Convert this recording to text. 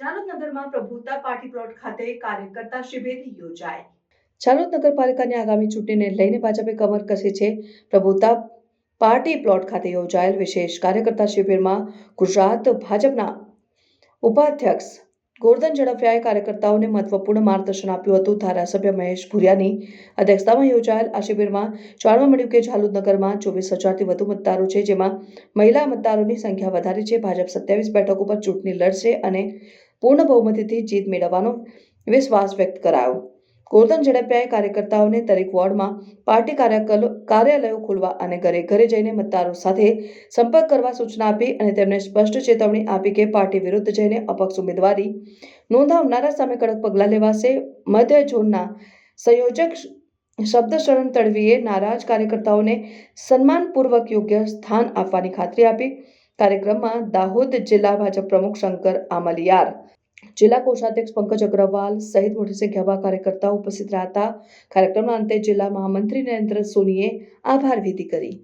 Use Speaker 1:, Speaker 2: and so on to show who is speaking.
Speaker 1: Jhalod પ્રભુતા party plot ખાતે કાર્યકર્તા શિબિર યોજાઈ જાલોદ નગરપાલિકાની આગામી ચૂંટણીને લઈને ભાજપે કમર કસી છે. પ્રભુતા પાર્ટી પ્લોટ ખાતે યોજાયેલ વિશેષ કાર્યકર્તા શિબિરમાં ગુજરાત ભાજપના ઉપાધ્યક્ષ ગોરધન ઝડફિયાએ કાર્યકર્તાઓને મહત્વપૂર્ણ માર્ગદર્શન આપ્યું હતું. ધારાસભ્ય મહેશ ભુરિયાની અધ્યક્ષતામાં યોજાયેલ આ શિબિરમાં જાણવા મળ્યું કે જાલુદનગરમાં ચોવીસ હજારથી વધુ મતદારો છે, જેમાં મહિલા મતદારોની સંખ્યા વધારે છે. ભાજપ સત્યાવીસ બેઠકો પર ચૂંટણી લડશે અને પૂર્ણ બહુમતીથી જીત મેળવવાનો વિશ્વાસ વ્યક્ત કરાયો. ગોરધન ઝડપિયાએ કાર્યકર્તાઓને દરેક વોર્ડમાં પાર્ટી કાર્યાલયો ખોલવા અને ઘરે ઘરે જઈને મતદારો સાથે સંપર્ક કરવા સૂચના આપી અને તેમને સ્પષ્ટ ચેતવણી આપી કે પાર્ટી વિરુદ્ધ જઈને અપક્ષ ઉમેદવારી નોંધાવનારા સામે કડક પગલાં લેવાશે. મધ્ય ઝોનના સંયોજક શબ્દ શરણ તડવીએ નારાજ કાર્યકર્તાઓને સન્માનપૂર્વક યોગ્ય સ્થાન આપવાની ખાતરી આપી. કાર્યક્રમમાં દાહોદ જિલ્લા ભાજપ પ્રમુખ શંકર આમલિયાર, જિલ્લા કોષાધ્યક્ષ પંકજ અગ્રવાલ સહિત મોટી સંખ્યામાં કાર્યકર્તાઓ ઉપસ્થિત રહ્યા હતા. કાર્યક્રમના અંતે જિલ્લા મહામંત્રી નરેન્દ્ર સોનીએ આભાર વિધિ કરી.